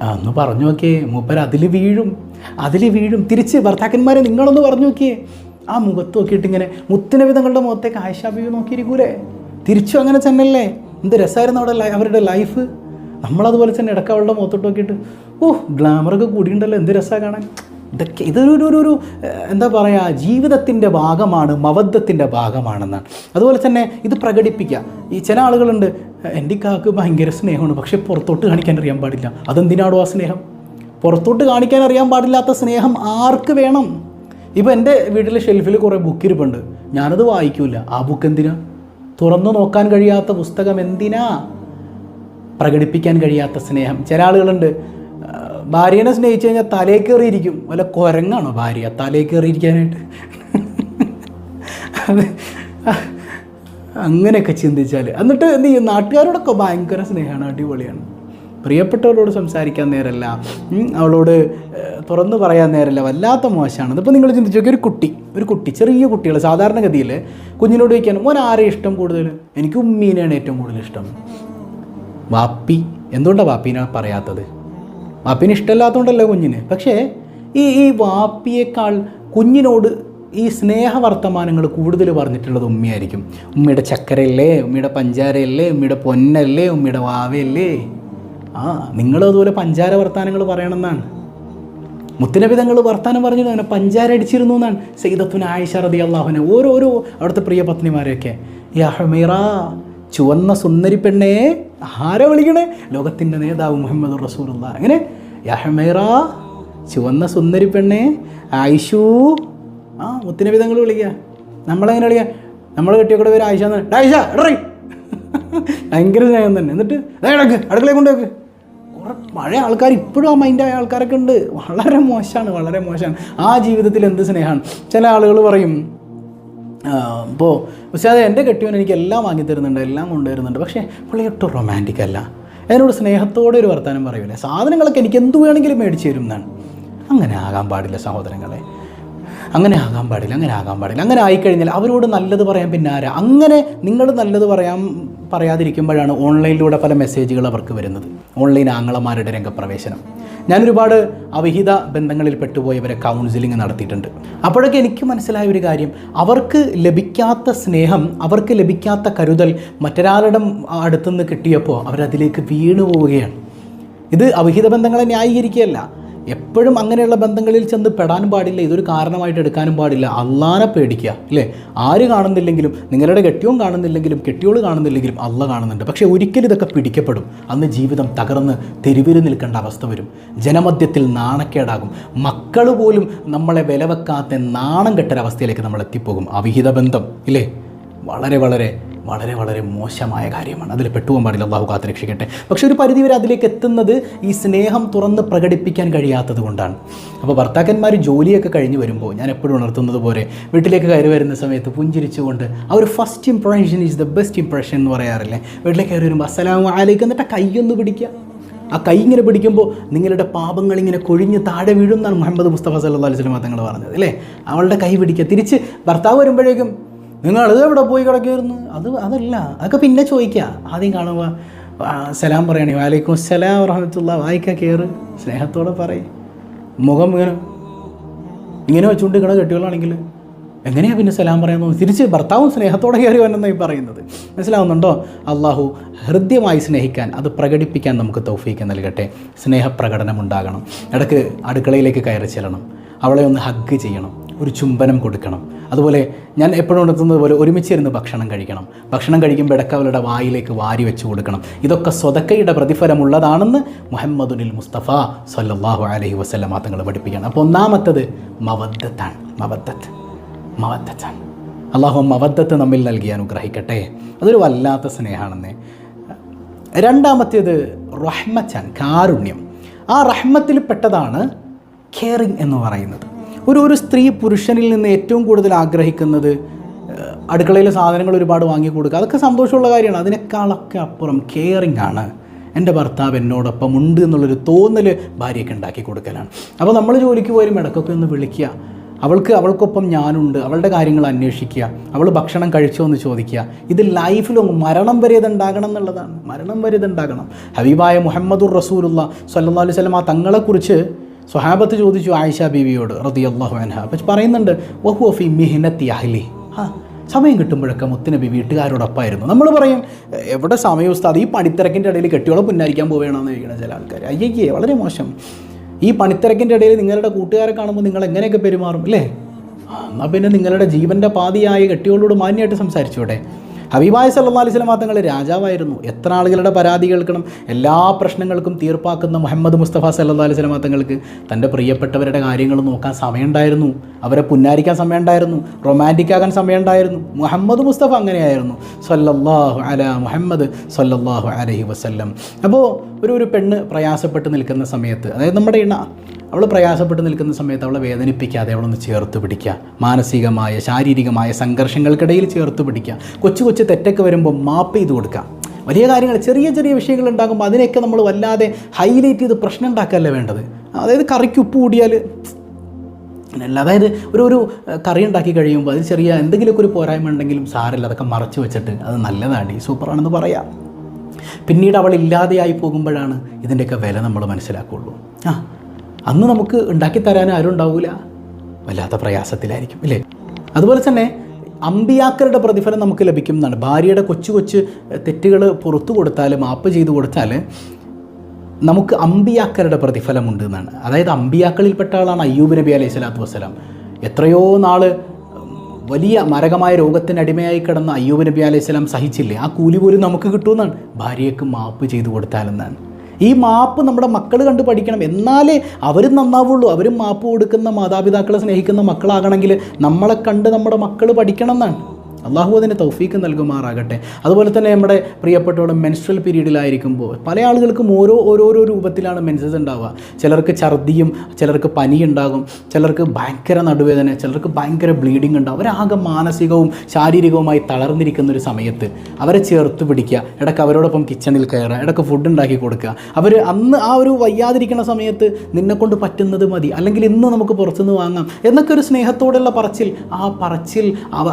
അന്ന് പറഞ്ഞു നോക്കിയേ. മൂപ്പർ അതിൽ വീഴും. അതിൽ വീഴും. തിരിച്ച് ഭർത്താക്കന്മാരെ നിങ്ങളൊന്ന് പറഞ്ഞു നോക്കിയേ. ആ മുഖത്ത് നോക്കിയിട്ട് ഇങ്ങനെ മുത്തിനബി തങ്ങളുടെ മുഖത്തേക്ക് ആയിഷാബി നോക്കിയിരിക്കൂലേ? തിരിച്ചു അങ്ങനെ തന്നെയല്ലേ? എന്ത് രസമായിരുന്നു അവിടെ അവരുടെ ലൈഫ്. നമ്മളതുപോലെ തന്നെ ഇടയ്ക്ക് അവളുടെ മുഖത്തോട്ട് നോക്കിയിട്ട് ഓ ഗ്ലാമറൊക്കെ കൂടിയുണ്ടല്ലോ എന്ത് രസമാണ് കാണാൻ. ഇതൊക്കെ ഇതൊരു ഒരു ഒരു എന്താ പറയുക ജീവിതത്തിന്റെ ഭാഗമാണ് മവദ്ധത്തിന്റെ ഭാഗമാണെന്നാണ്. അതുപോലെ തന്നെ ഇത് പ്രകടിപ്പിക്കുക. ഈ ചില ആളുകളുണ്ട് എന്റെ കാക്ക് ഭയങ്കര സ്നേഹമാണ് പക്ഷേ പുറത്തോട്ട് കാണിക്കാൻ അറിയാൻ പാടില്ല. അതെന്തിനാണോ ആ സ്നേഹം? പുറത്തോട്ട് കാണിക്കാൻ അറിയാൻ പാടില്ലാത്ത സ്നേഹം ആർക്ക് വേണം? ഇപ്പോൾ എന്റെ വീട്ടിലെ ഷെൽഫിൽ കുറേ ബുക്ക് ഇരിപ്പുണ്ട്. ഞാനത് വായിക്കൂല. ആ ബുക്ക് എന്തിനാ? തുറന്നു നോക്കാൻ കഴിയാത്ത പുസ്തകം എന്തിനാ? പ്രകടിപ്പിക്കാൻ കഴിയാത്ത സ്നേഹം. ചില ആളുകളുണ്ട് ഭാര്യനെ സ്നേഹിച്ചു കഴിഞ്ഞാൽ തലേ കയറിയിരിക്കും. വല്ല കുരങ്ങാണോ ഭാര്യ? തലേ കയറിയിരിക്കാനായിട്ട്? അങ്ങനെയൊക്കെ ചിന്തിച്ചാൽ എന്നിട്ട് എന്ത് ചെയ്യും? നാട്ടുകാരോടൊക്കെ ഭയങ്കര സ്നേഹമാണ് അടിപൊളിയാണ്. പ്രിയപ്പെട്ടവരോട് സംസാരിക്കാൻ നേരമല്ല അവളോട് തുറന്ന് പറയാൻ നേരമല്ല വല്ലാത്ത മോശമാണ് ഇതിപ്പോൾ നിങ്ങൾ ചിന്തിച്ചു നോക്കി ഒരു കുട്ടി ഒരു കുട്ടി ചെറിയ കുട്ടികൾ സാധാരണഗതിയിൽ കുഞ്ഞിനോട് ചോദിക്കാൻ മോൻ ആരെ ഇഷ്ടം കൂടുതൽ? എനിക്ക് ഉമ്മീനെയാണ് ഏറ്റവും കൂടുതൽ ഇഷ്ടം. വാപ്പി എന്തുകൊണ്ടാണ് വാപ്പീനെ പറയാത്തത്? വാപ്പീനെ ഇഷ്ടമല്ലാത്തതുകൊണ്ടല്ലേ കുഞ്ഞിന്. പക്ഷേ ഈ ഈ വാപ്പിയേക്കാൾ കുഞ്ഞിനോട് ഈ സ്നേഹവർത്തമാനങ്ങൾ കൂടുതൽ പറഞ്ഞിട്ടുള്ളത് ഉമ്മയായിരിക്കും. ഉമ്മയുടെ ചക്കരയല്ലേ? ഉമ്മയുടെ പഞ്ചാരയല്ലേ? ഉമ്മയുടെ പൊന്നല്ലേ? ഉമ്മയുടെ വാവയല്ലേ? ആ നിങ്ങൾ അതുപോലെ പഞ്ചാര വർത്താനങ്ങൾ പറയണമെന്നാണ്. മുത്തനബി തങ്ങൾ വർത്താനം പറഞ്ഞു അങ്ങനെ പഞ്ചാര അടിച്ചിരുന്നു എന്നാണ്. സൈദത്തുന ആയിഷ റതി അള്ളാഹുനെ ഓരോരോ അവിടുത്തെ പ്രിയ പത്നിമാരെയൊക്കെ. യാ ഹമീറ ചുവന്ന സുന്ദരി പെണ്ണേ ആരെ വിളിക്കണേ? ലോകത്തിന്റെ നേതാവ് മുഹമ്മദ് റസൂലുള്ള അങ്ങനെ യഹമേറ ചുവന്ന സുന്ദരി പെണ്ണേ ആയിഷു. ആ മുത്തനബി തങ്ങൾ വിളിക്കുക. നമ്മളെങ്ങനെ വിളിക്കുക? നമ്മൾ കെട്ടിയൊക്കെ പേര് ആയിഷ എന്ന് ആയിഷ ഭയങ്കര സ്നേഹം തന്നെ. എന്നിട്ട് "ദേ കിടക്ക് അടുക്കളയിൽ കൊണ്ടുവെക്ക് പഴയ ആൾക്കാർ ഇപ്പോഴും ആ മൈൻഡായ ആൾക്കാരൊക്കെ ഉണ്ട്. വളരെ മോശമാണ് വളരെ മോശമാണ്. ആ ജീവിതത്തിൽ എന്ത് സ്നേഹമാണ്? ചില ആളുകൾ പറയും ഇപ്പോൾ പക്ഷേ അത് എന്റെ കെട്ടിയവൻ എനിക്ക് എല്ലാം വാങ്ങി തരുന്നുണ്ട് എല്ലാം കൊണ്ടുവരുന്നുണ്ട് പക്ഷേ പുള്ളി ഒട്ടും റൊമാന്റിക് അല്ല. എന്നോട് സ്നേഹത്തോടെ ഒരു വർത്തമാനം പറയൂലേ? സാധനങ്ങളൊക്കെ എനിക്ക് എന്ത് വേണമെങ്കിലും മേടിച്ചു തരും എന്നാണ്. അങ്ങനെ ആകാൻ പാടില്ല സഹോദരങ്ങളെ. അങ്ങനെ ആകാൻ പാടില്ല അങ്ങനെ ആകാൻ പാടില്ല. അങ്ങനെ ആയിക്കഴിഞ്ഞാൽ അവരോട് നല്ലത് പറയാൻ പിന്നെ ആരാ? അങ്ങനെ നിങ്ങൾ നല്ലത് പറയാൻ പറയാതിരിക്കുമ്പോഴാണ് ഓൺലൈനിലൂടെ പല മെസ്സേജുകൾ അവർക്ക് വരുന്നത്. ഓൺലൈൻ ആങ്ങളമാരുടെ രംഗപ്രവേശനം. ഞാനൊരുപാട് അവിഹിത ബന്ധങ്ങളിൽ പെട്ടുപോയവരെ കൗൺസിലിംഗ് നടത്തിയിട്ടുണ്ട്. അപ്പോഴൊക്കെ എനിക്ക് മനസ്സിലായ ഒരു കാര്യം അവർക്ക് ലഭിക്കാത്ത സ്നേഹം അവർക്ക് ലഭിക്കാത്ത കരുതൽ മറ്റൊരാളുടെ അടുത്തുനിന്ന് കിട്ടിയപ്പോൾ അവരതിലേക്ക് വീണു പോവുകയാണ് ഇത് അവിഹിത ബന്ധങ്ങളെ ന്യായീകരിക്കുകയല്ല. എപ്പോഴും അങ്ങനെയുള്ള ബന്ധങ്ങളിൽ ചെന്ന് പെടാനും പാടില്ല ഇതൊരു കാരണമായിട്ട് എടുക്കാനും പാടില്ല. അള്ളാനെ പേടിക്കുക അല്ലേ? ആര് കാണുന്നില്ലെങ്കിലും നിങ്ങളുടെ കെട്ടിയോൻ കാണുന്നില്ലെങ്കിലും കെട്ടിയോൾ കാണുന്നില്ലെങ്കിലും അള്ള കാണുന്നുണ്ട്. പക്ഷേ ഒരിക്കലും ഇതൊക്കെ പിടിക്കപ്പെടും. അന്ന് ജീവിതം തകർന്ന് തെരുവിൽ നിൽക്കേണ്ട അവസ്ഥ വരും. ജനമധ്യത്തിൽ നാണക്കേടാകും. മക്കൾ പോലും നമ്മളെ വില വെക്കാത്ത നാണം കെട്ടൊരവസ്ഥയിലേക്ക് നമ്മൾ എത്തിപ്പോകും അവിഹിത ബന്ധം ഇല്ലേ? വളരെ വളരെ വളരെ വളരെ മോശമായ കാര്യമാണ്. അതിൽ പെട്ടുപോകാൻ പാടില്ല. അള്ളാഹു കാത്ത് രക്ഷിക്കട്ടെ പക്ഷെ ഒരു പരിധി വരെ അതിലേക്ക് എത്തുന്നത് ഈ സ്നേഹം തുറന്ന് പ്രകടിപ്പിക്കാൻ കഴിയാത്തത് കൊണ്ടാണ്. അപ്പോൾ ഭർത്താക്കന്മാർ ജോലിയൊക്കെ കഴിഞ്ഞ് വരുമ്പോൾ ഞാൻ എപ്പോഴും ഉണർത്തുന്നത് പോലെ വീട്ടിലേക്ക് കയറി വരുന്ന സമയത്ത് പുഞ്ചിരിച്ചുകൊണ്ട് ആ ഒരു first impression is the best impression എന്ന് പറയാറില്ലേ? വീട്ടിലേക്ക് കയറി വരുമ്പോൾ അസ്സലാമു അലൈക്കും എന്നിട്ട് കൈയൊന്ന് പിടിക്കുക. ആ കൈ ഇങ്ങനെ പിടിക്കുമ്പോൾ നിങ്ങളുടെ പാപങ്ങൾ ഇങ്ങനെ കൊഴിഞ്ഞ് താഴെ വീഴും എന്നാണ് മുഹമ്മദ് മുസ്തഫ സല്ലല്ലാഹു അലൈഹി തങ്ങൾ പറഞ്ഞത് അല്ലേ? അവളുടെ കൈ പിടിക്കുക. തിരിച്ച് ഭർത്താവ് വരുമ്പോഴേക്കും നിങ്ങൾ എവിടെ പോയി കിടക്കുമായിരുന്നു അത് അതല്ല അതൊക്കെ പിന്നെ ചോദിക്കുക ആദ്യം ആ, സലാം പറയണേ വാലൈക്കും സലാം വറഹമത്തുള്ള വായിക്ക കയറ് സ്നേഹത്തോടെ പറയും. മുഖം ഇങ്ങനെ ഇങ്ങനെ വെച്ചുകൊണ്ട് കിട കെട്ടികളാണെങ്കിൽ എങ്ങനെയാണ് പിന്നെ സലാം പറയുന്നത് തിരിച്ച് ഭർത്താവും സ്നേഹത്തോടെ കയറി വന്നെന്നായി പറയുന്നത്. മനസ്സിലാവുന്നുണ്ടോ? അള്ളാഹു ഹൃദ്യമായി സ്നേഹിക്കാൻ അത് പ്രകടിപ്പിക്കാൻ നമുക്ക് തൗഫീക്ക് നൽകട്ടെ. സ്നേഹപ്രകടനം ഉണ്ടാകണം. ഇടയ്ക്ക് അടുക്കളയിലേക്ക് കയറി ചെല്ലണം. അവളെ ഒന്ന് ഹഗ് ചെയ്യണം. ഒരു ചുംബനം കൊടുക്കണം. അതുപോലെ ഞാൻ എപ്പോഴും ഉണർത്തുന്നത് പോലെ ഒരുമിച്ചിരുന്ന് ഭക്ഷണം കഴിക്കണം. ഭക്ഷണം കഴിക്കുമ്പോൾ ഇടയ്ക്ക് അവരുടെ വായിലേക്ക് വാരി വെച്ച് കൊടുക്കണം. ഇതൊക്കെ സ്വതക്കയുടെ പ്രതിഫലമുള്ളതാണെന്ന് മുഹമ്മദുനിൽ മുസ്തഫ സല്ലല്ലാഹു അലൈഹി വസല്ലമ തങ്ങൾ പഠിപ്പിക്കണം അപ്പോൾ ഒന്നാമത്തത് മവദ്ദത്താണ്. മവദ്ദത്ത്. മവദ്ദത്താണ്. അള്ളാഹു മവദ്ദത്ത് നമ്മിൽ നൽകി അനുഗ്രഹിക്കട്ടെ. അതൊരു വല്ലാത്ത സ്നേഹമാണെന്നേ. രണ്ടാമത്തേത് റഹ്മച്ചാൻ കാരുണ്യം. ആ റഹ്മത്തിൽ പെട്ടതാണ് കെയറിങ് എന്ന് പറയുന്നത്. ഒരു ഒരു സ്ത്രീ പുരുഷനിൽ നിന്ന് ഏറ്റവും കൂടുതൽ ആഗ്രഹിക്കുന്നത് അടുക്കളയിലെ സാധനങ്ങൾ ഒരുപാട് വാങ്ങി കൊടുക്കുക. അതൊക്കെ സന്തോഷമുള്ള കാര്യമാണ്. അതിനേക്കാളൊക്കെ അപ്പുറം കെയറിങ് ആണ്. എന്റെ ഭർത്താവ് എന്നോടൊപ്പം ഉണ്ട് എന്നുള്ളൊരു തോന്നൽ ഭാര്യയ്ക്ക് ഉണ്ടാക്കി കൊടുക്കലാണ്. അപ്പോൾ നമ്മൾ ജോലിക്ക് പോയാലും ഇടയ്ക്കൊക്കെ ഒന്ന് വിളിക്കുക. അവൾക്ക് അവൾക്കൊപ്പം ഞാനുണ്ട്. അവളുടെ കാര്യങ്ങൾ അന്വേഷിക്കുക. അവൾ ഭക്ഷണം കഴിച്ചോ എന്ന് ചോദിക്കുക. ഇത് ലൈഫിലും മരണം വരെ ഇതുണ്ടാകണം എന്നുള്ളതാണ്. മരണം വരെ ഇതുണ്ടാകണം ഹബീബായ മുഹമ്മദുർ റസൂലുള്ള സല്ലാ അലൈഹി ആ തങ്ങളെക്കുറിച്ച് സ്വഹാബത്ത് ചോദിച്ചു ആയിഷ ബീവിയോട് റതി അള്ളാഹു അൻഹ. അപ്പം പറയുന്നുണ്ട് വഹു ഫി മിഹിനത്തി അഹ്ലി. ആ സമയം കിട്ടുമ്പോഴൊക്കെ മുത്തുനബി വീട്ടുകാരോടൊപ്പമായിരുന്നു നമ്മൾ പറയും എവിടെ സമയം ഉസ്താദ്? ഈ പണിത്തിരക്കിന്റെ ഇടയിൽ കെട്ടിയോളെ പുന്നാരിക്കാൻ പോവുകയാണെന്ന് ചോദിക്കണം ചില ആൾക്കാർ അയ്യയ്യേ വളരെ മോശം. ഈ പണിത്തിരക്കിന്റെ ഇടയിൽ നിങ്ങളുടെ കൂട്ടുകാരെ കാണുമ്പോൾ നിങ്ങൾ എങ്ങനെയൊക്കെ പെരുമാറും അല്ലേ? എന്നാൽ പിന്നെ നിങ്ങളുടെ ജീവന്റെ പാതിയായ കെട്ടിയോളോട് മാന്യമായിട്ട് സംസാരിച്ചൂടെ? ഹബീബായ സല്ലാ അലൈഹി സ്വലമാ തങ്ങൾ രാജാവായിരുന്നു. എത്ര ആളുകളുടെ പരാതി കേൾക്കണം? എല്ലാ പ്രശ്നങ്ങൾക്കും തീർപ്പാക്കുന്ന മുഹമ്മദ് മുസ്തഫ സല്ലാ അലൈഹി സ്വലമാ തങ്ങൾക്ക് തന്റെ പ്രിയപ്പെട്ടവരുടെ കാര്യങ്ങൾ നോക്കാൻ സമയമുണ്ടായിരുന്നു. അവരെ പുന്നാരിക്കാൻ സമയമുണ്ടായിരുന്നു. റൊമാന്റിക് ആകാൻ സമയമുണ്ടായിരുന്നു. മുഹമ്മദ് മുസ്തഫ അങ്ങനെയായിരുന്നു. സല്ലല്ലാഹു അല മുഹമ്മദ് സല്ലല്ലാഹു അലഹി വസ്ല്ലം. അപ്പോൾ ഒരു ഒരു പെണ്ണ് പ്രയാസപ്പെട്ട് നിൽക്കുന്ന സമയത്ത് അതായത് നമ്മുടെ ഇണ അവൾ പ്രയാസപ്പെട്ട് നിൽക്കുന്ന സമയത്ത് അവളെ വേദനിപ്പിക്കാതെ അവളൊന്ന് ചേർത്ത് പിടിക്കുക. മാനസികമായ ശാരീരികമായ സംഘർഷങ്ങൾക്കിടയിൽ ചേർത്ത് പിടിക്കുക. കൊച്ചു തെറ്റൊക്കെ വരുമ്പോൾ മാപ്പ് ചെയ്ത് കൊടുക്കാം വലിയ കാര്യങ്ങൾ ചെറിയ ചെറിയ വിഷയങ്ങൾ ഉണ്ടാകുമ്പോൾ അതിനെയൊക്കെ നമ്മൾ വല്ലാതെ ഹൈലൈറ്റ് ചെയ്ത് പ്രശ്നം ഉണ്ടാക്കുകയല്ല വേണ്ടത്? അതായത് കറിക്ക് ഉപ്പ് കൂടിയാൽ അല്ല അതായത് ഒരു ഒരു കറി ഉണ്ടാക്കി കഴിയുമ്പോൾ അതിൽ ചെറിയ എന്തെങ്കിലുമൊക്കെ ഒരു പോരായ്മ ഉണ്ടെങ്കിലും സാരല്ല അതൊക്കെ മറച്ചു വെച്ചിട്ട് അത് നല്ലതാണ്. സൂപ്പറാണെന്ന് പറയാം. പിന്നീട് അവൾ ഇല്ലാതെയായി പോകുമ്പോഴാണ് ഇതിന്റെയൊക്കെ വില നമ്മൾ മനസ്സിലാക്കുള്ളൂ ആ അന്ന് നമുക്ക് ഉണ്ടാക്കി തരാൻ ആരും ഉണ്ടാവില്ല വല്ലാത്ത പ്രയാസത്തിലായിരിക്കും ഇല്ലേ അതുപോലെ തന്നെ അമ്പിയാക്കളുടെ പ്രതിഫലം നമുക്ക് ലഭിക്കും എന്നാണ്. ഭാര്യയുടെ കൊച്ചു കൊച്ചു തെറ്റുകൾ പുറത്തു കൊടുത്താൽ മാപ്പ് ചെയ്തു കൊടുത്താൽ നമുക്ക് അമ്പിയാക്കരുടെ പ്രതിഫലമുണ്ട് എന്നാണ്. അതായത് അമ്പിയാക്കളിൽപ്പെട്ട ആളാണ് അയ്യൂബ് നബി അലൈഹി സ്വലാത്തു വസ്സലാം. എത്രയോ നാൾ വലിയ മരകമായ രോഗത്തിന് അടിമയായി കിടന്ന അയ്യൂബ് നബി അലൈഹി സ്വലാം സഹിച്ചില്ലേ? ആ കൂലി പോലും നമുക്ക് കിട്ടുമെന്നാണ്. ഭാര്യയ്ക്ക് മാപ്പ് ചെയ്തു കൊടുത്താലെന്നാണ്. ഈ മാപ്പ് നമ്മുടെ മക്കൾ കണ്ട് പഠിക്കണം. എന്നാലേ അവരും നന്നാവുള്ളൂ. അവരും മാപ്പ് കൊടുക്കുന്ന മാതാപിതാക്കളെ സ്നേഹിക്കുന്ന മക്കളാകണമെങ്കിൽ നമ്മളെ കണ്ട് നമ്മുടെ മക്കൾ പഠിക്കണം എന്നാണ്. അള്ളാഹു അതിന് തൗഫീക്ക് നൽകുമാറാകട്ടെ. അതുപോലെ തന്നെ നമ്മുടെ പ്രിയപ്പെട്ടവരുടെ മെൻസ്ട്രൽ പീരീഡിലായിരിക്കുമ്പോൾ പല ആളുകൾക്കും ഓരോ ഓരോരോ രൂപത്തിലാണ് മെൻസസ് ഉണ്ടാവുക. ചിലർക്ക് ഛർദിയും ചിലർക്ക് പനി ഉണ്ടാകും ചിലർക്ക് ഭയങ്കര നടുവേദന ചിലർക്ക് ഭയങ്കര ബ്ലീഡിങ് ഉണ്ടാകും അവരാകെ മാനസികവും ശാരീരികവുമായി തളർന്നിരിക്കുന്ന ഒരു സമയത്ത് അവരെ ചേർത്ത് പിടിക്കുക. ഇടയ്ക്ക് അവരോടൊപ്പം കിച്ചണിൽ കയറുക ഇടയ്ക്ക് ഫുഡ് ഉണ്ടാക്കി കൊടുക്കുക. അവർ അന്ന് ആ ഒരു വയ്യാതിരിക്കുന്ന സമയത്ത് നിന്നെക്കൊണ്ട് പറ്റുന്നത് മതി. അല്ലെങ്കിൽ ഇന്ന് നമുക്ക് പുറത്തുനിന്ന് വാങ്ങാം. എന്നൊക്കെ ഒരു സ്നേഹത്തോടുള്ള പറച്ചിൽ ആ പറച്ചിൽ അവ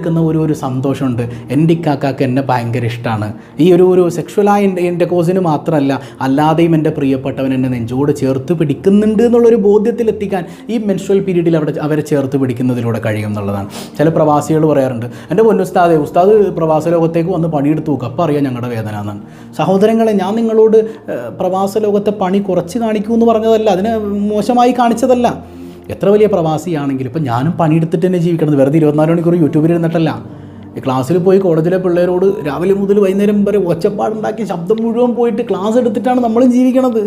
ഉണ്ടാക്കിയെടുക്കുന്ന ഒരു ഒരു സന്തോഷമുണ്ട്. എന്റെ ഇക്കാക്കാക്ക് എന്നെ ഭയങ്കര ഇഷ്ടമാണ് ഈ ഒരു ഒരു സെക്ഷുവലായ എന്റെ കോസിന് മാത്രമല്ല അല്ലാതെയും എന്റെ പ്രിയപ്പെട്ടവൻ എന്നെ നെഞ്ചോട് ചേർത്ത് പിടിക്കുന്നുണ്ട് എന്നുള്ളൊരു ബോധ്യത്തിലെത്തിക്കാൻ ഈ മെൻസ്ട്രൽ പീരീഡിൽ അവിടെ അവരെ ചേർത്ത് പിടിക്കുന്നതിലൂടെ കഴിയും എന്നുള്ളതാണ്. ചില പ്രവാസികൾ പറയാറുണ്ട് എന്റെ പൊന്നുസ്താദെ ഉസ്താദ് പ്രവാസ ലോകത്തേക്ക് വന്ന് പണിയെടുത്ത് നോക്കുക അപ്പോൾ അറിയാം ഞങ്ങളുടെ വേദന എന്നാണ്. സഹോദരങ്ങളെ ഞാൻ നിങ്ങളോട് പ്രവാസ ലോകത്തെ പണി കുറച്ച് കാണിക്കൂ എന്ന് പറഞ്ഞതല്ല അതിനെ മോശമായി കാണിച്ചതല്ല. എത്ര വലിയ പ്രവാസിയാണെങ്കിലും ഇപ്പം ഞാനും പണിയെടുത്തിട്ട് തന്നെ ജീവിക്കണത്. വെറുതെ ഇരുപത്തിനാല് മണിക്കൂർ യൂട്യൂബിൽ ഇരുന്നിട്ടല്ല. ക്ലാസ്സിൽ പോയി കോളേജിലെ പിള്ളേരോട് രാവിലെ മുതൽ വൈകുന്നേരം വരെ ഒച്ചപ്പാടുണ്ടാക്കി ശബ്ദം മുഴുവൻ പോയിട്ട് ക്ലാസ് എടുത്തിട്ടാണ് നമ്മളും ജീവിക്കണത്.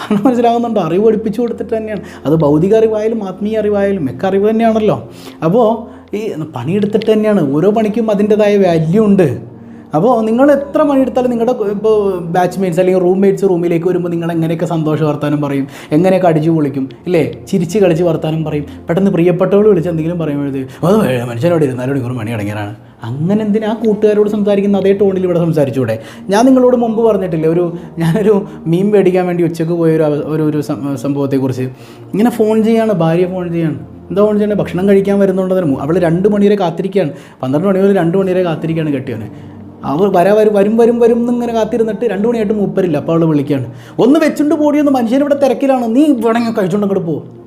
കാരണം മനസ്സിലാകുന്നുണ്ടോ. അറിവ് പഠിപ്പിച്ചു കൊടുത്തിട്ട് തന്നെയാണ്. അത് ഭൗതിക അറിവായാലും ആത്മീയ അറിവായാലും ഒക്കെ അറിവ് തന്നെയാണല്ലോ. അപ്പോൾ ഈ പണിയെടുത്തിട്ട് തന്നെയാണ്. ഓരോ പണിക്കും അതിന്റെതായ വാല്യൂ ഉണ്ട്. അപ്പോൾ നിങ്ങൾ എത്ര മണിയെടുത്താലും നിങ്ങളുടെ ഇപ്പോൾ ബാച്ച്മേറ്റ്സ് അല്ലെങ്കിൽ റൂംമേറ്റ്സ് റൂമിലേക്ക് വരുമ്പോൾ നിങ്ങൾ എങ്ങനെയൊക്കെ സന്തോഷ വർത്താനം പറയും? എങ്ങനെയൊക്കെ അടിച്ചു പൊളിക്കും? ഇല്ലേ? ചിരിച്ച് കളിച്ച് വർത്താനം പറയും. പെട്ടെന്ന് പ്രിയപ്പെട്ടവൾ വിളിച്ച് എന്തെങ്കിലും പറയുമ്പോഴത് അത് മനുഷ്യനോട് ഇരുന്നാലും മണിക്കൂർ മണി അടങ്ങിയാണ് അങ്ങനെ എന്തിനാ ആ കൂട്ടുകാരോട് സംസാരിക്കുന്ന അതേ ടോണിൽ ഇവിടെ സംസാരിച്ചൂടെ? ഞാൻ നിങ്ങളോട് മുമ്പ് പറഞ്ഞിട്ടില്ലേ ഒരു ഞാനൊരു മീൻ മേടിക്കാൻ വേണ്ടി ഉച്ചയ്ക്ക് പോയ ഒരു ഒരു സംഭവത്തെക്കുറിച്ച്. ഇങ്ങനെ ഫോൺ ചെയ്യാണ് ഭാര്യ ഫോൺ ചെയ്യാണ്. എന്താ ഫോൺ ചെയ്യണേ? ഭക്ഷണം കഴിക്കാൻ വരുന്നുണ്ടെന്ന് അവൾ രണ്ട് മണി വരെ കാത്തിരിക്കുകയാണ്. പന്ത്രണ്ട് മണി മുതൽ രണ്ട് മണി വരെ കാത്തിരിക്കുകയാണ് കെട്ടിയവനെ അവർ വരാ വരും വരും വരും വരും എന്നിങ്ങനെ കാത്തിരുന്നിട്ട് രണ്ട് മണിയായിട്ട് മൂപ്പരില്ല അപ്പോൾ അവൾ വിളിക്കുകയാണ് ഒന്ന് വെച്ചുകൊണ്ട് പോടിയൊന്ന് മനുഷ്യൻ ഇവിടെ തിരക്കിലാണ് നീ വേണമെങ്കിൽ കഴിച്ചുകൊണ്ട് അങ്ങോട്ട് പോകും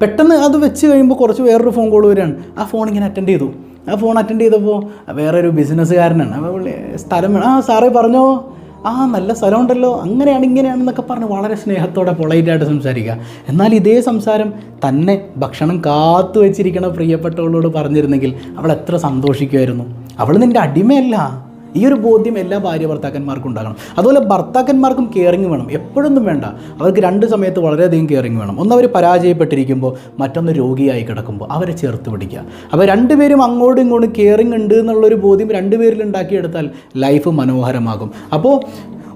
പെട്ടെന്ന് അത് വെച്ച് കഴിയുമ്പോൾ കുറച്ച് വേറൊരു ഫോൺ കോൾ വരികയാണ്. ആ ഫോൺ ഇങ്ങനെ അറ്റൻഡ് ചെയ്തു. ആ ഫോൺ അറ്റൻഡ് ചെയ്തപ്പോൾ വേറൊരു ബിസിനസ്സുകാരനാണ് അപ്പോൾ സ്ഥലം വേണം. ആ സാറേ പറഞ്ഞോ. ആ നല്ല സ്ഥലമുണ്ടല്ലോ. അങ്ങനെയാണ് ഇങ്ങനെയാണെന്നൊക്കെ പറഞ്ഞ് വളരെ സ്നേഹത്തോടെ പൊളൈറ്റായിട്ട് സംസാരിക്കുക. എന്നാൽ ഇതേ സംസാരം തന്നെ ഭക്ഷണം കാത്തു വെച്ചിരിക്കണ പ്രിയപ്പെട്ടവളോട് പറഞ്ഞിരുന്നെങ്കിൽ അവൾ എത്ര സന്തോഷിക്കുമായിരുന്നു. അവൾ നിന്റെ അടിമയല്ല. ഈ ഒരു ബോധ്യം എല്ലാ ഭാര്യ ഭർത്താക്കന്മാർക്കും ഉണ്ടാകണം. അതുപോലെ ഭർത്താക്കന്മാർക്കും കെയറിങ് വേണം. എപ്പോഴൊന്നും വേണ്ട. അവർക്ക് രണ്ട് സമയത്ത് വളരെയധികം കെയറിങ് വേണം. ഒന്ന് അവർ പരാജയപ്പെട്ടിരിക്കുമ്പോൾ മറ്റൊന്ന് രോഗിയായി കിടക്കുമ്പോൾ അവരെ ചേർത്ത് പിടിക്കുക. അപ്പോൾ രണ്ടുപേരും അങ്ങോട്ടും ഇങ്ങോട്ടും കെയറിങ് ഉണ്ട് എന്നുള്ളൊരു ബോധ്യം രണ്ടുപേരിൽ ഉണ്ടാക്കിയെടുത്താൽ ലൈഫ് മനോഹരമാകും. അപ്പോൾ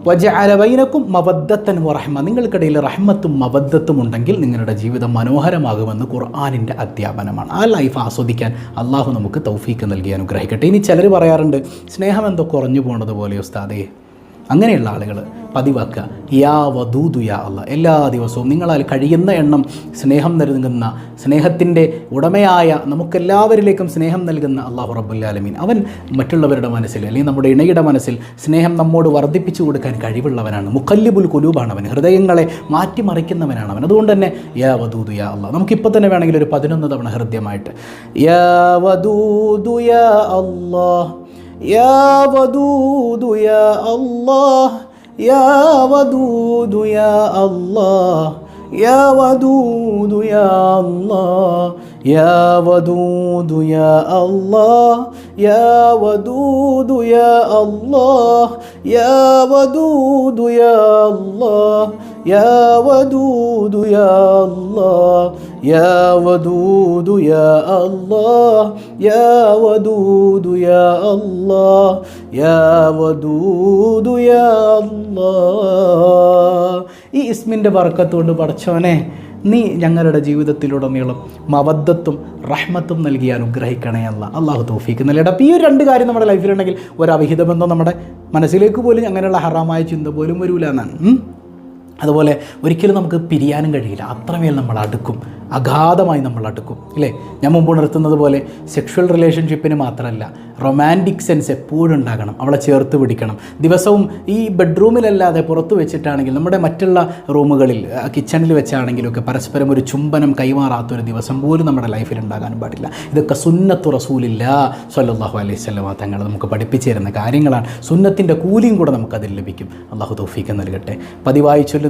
വജഅലബൈനക്കും മവദ്ദത്തൻ വറഹ്മ നിങ്ങൾക്കിടയിൽ റഹ്മത്തും മവദ്ദത്തും ഉണ്ടെങ്കിൽ നിങ്ങളുടെ ജീവിതം മനോഹരമാകുമെന്ന് ഖുർആാനിന്റെ അധ്യാപനമാണ്. ആ ലൈഫ് ആസ്വദിക്കാൻ അള്ളാഹു നമുക്ക് തൗഫീക്ക് നൽകി അനുഗ്രഹിക്കട്ടെ. ഇനി ചിലർ പറയാറുണ്ട് സ്നേഹം എന്തോ കുറഞ്ഞു പോണത് പോലെ ഉസ്താദേ. അങ്ങനെയുള്ള ആളുകൾ പതിവാക്കുക. യാ വധൂതു യാ അല്ല എല്ലാ ദിവസവും നിങ്ങളാൽ കഴിയുന്ന എണ്ണം സ്നേഹം നൽകുന്ന സ്നേഹത്തിന്റെ ഉടമയായ നമുക്കെല്ലാവരിലേക്കും സ്നേഹം നൽകുന്ന അള്ളാഹു റബ്ബുല്ലാലമീൻ അവൻ മറ്റുള്ളവരുടെ മനസ്സിൽ അല്ലെങ്കിൽ നമ്മുടെ ഇണയുടെ മനസ്സിൽ സ്നേഹം നമ്മോട് വർദ്ധിപ്പിച്ചു കൊടുക്കാൻ കഴിവുള്ളവനാണ്. മുഖല്ലിബുൽ കുലൂബാണ് അവൻ. ഹൃദയങ്ങളെ മാറ്റിമറിക്കുന്നവനാണ് അവൻ. അതുകൊണ്ട് തന്നെ യാ വധൂതു യാ അല്ല നമുക്കിപ്പോൾ തന്നെ വേണമെങ്കിൽ ഒരു പതിനൊന്ന് തവണ ഹൃദ്യമായിട്ട്. യാ വധൂതു യാ അല്ലാഹ് يا ودود يا الله يا ودود يا الله يا ودود يا الله. يا ودود يا الله يا ودود يا الله يا ودود يا الله يا ودود يا الله يا ودود يا الله يا ودود يا الله يا ودود يا الله ഈ ഇസ്മിൻ്റെ ബർക്കത്തുകൊണ്ട് പഠിച്ചവനെ നീ ഞങ്ങളുടെ ജീവിതത്തിലുടനീളം മവദ്ദത്തും റഹ്മത്തും നൽകി അനുഗ്രഹിക്കണേ അല്ല. അള്ളാഹു തോഫിക്ക് അപ്പോൾ ഈ ഒരു രണ്ട് കാര്യം നമ്മുടെ ലൈഫിലുണ്ടെങ്കിൽ ഒരു അവിഹിതബന്ധം നമ്മുടെ മനസ്സിലേക്ക് പോലും അങ്ങനെയുള്ള ഹറാമായ ചിന്ത പോലും വരൂല എന്നാണ്. അതുപോലെ ഒരിക്കലും നമുക്ക് പിരിയാനും കഴിയില്ല. അത്രമേൽ നമ്മൾ അടുക്കും. അഗാധമായി നമ്മൾ അടുക്കും. ഇല്ലേ? ഞാൻ മുമ്പ് ഉണർത്തുന്നത് പോലെ സെക്ഷൽ റിലേഷൻഷിപ്പിന് മാത്രമല്ല റൊമാന്റിക് സെൻസ് എപ്പോഴും ഉണ്ടാകണം. അവളെ ചേർത്ത് പിടിക്കണം. ദിവസവും ഈ ബെഡ്റൂമിലല്ലാതെ പുറത്ത് വെച്ചിട്ടാണെങ്കിൽ നമ്മുടെ മറ്റുള്ള റൂമുകളിൽ കിച്ചണിൽ വെച്ചാണെങ്കിലൊക്കെ പരസ്പരം ഒരു ചുംബനം കൈമാറാത്തൊരു ദിവസം പോലും നമ്മുടെ ലൈഫിൽ ഉണ്ടാകാൻ പാടില്ല. ഇതൊക്കെ സുന്നത്തു റസൂലില്ല സല്ലാഹു അലൈഹി സ്വലമ തങ്ങൾ നമുക്ക് പഠിപ്പിച്ചു തരുന്ന കാര്യങ്ങളാണ്. സുന്നത്തിന്റെ കൂലിയും കൂടെ നമുക്കതിൽ ലഭിക്കും. അള്ളാഹു തൗഫീക്ക് നൽകട്ടെ. പതിവായി ചൊല്ലുന്ന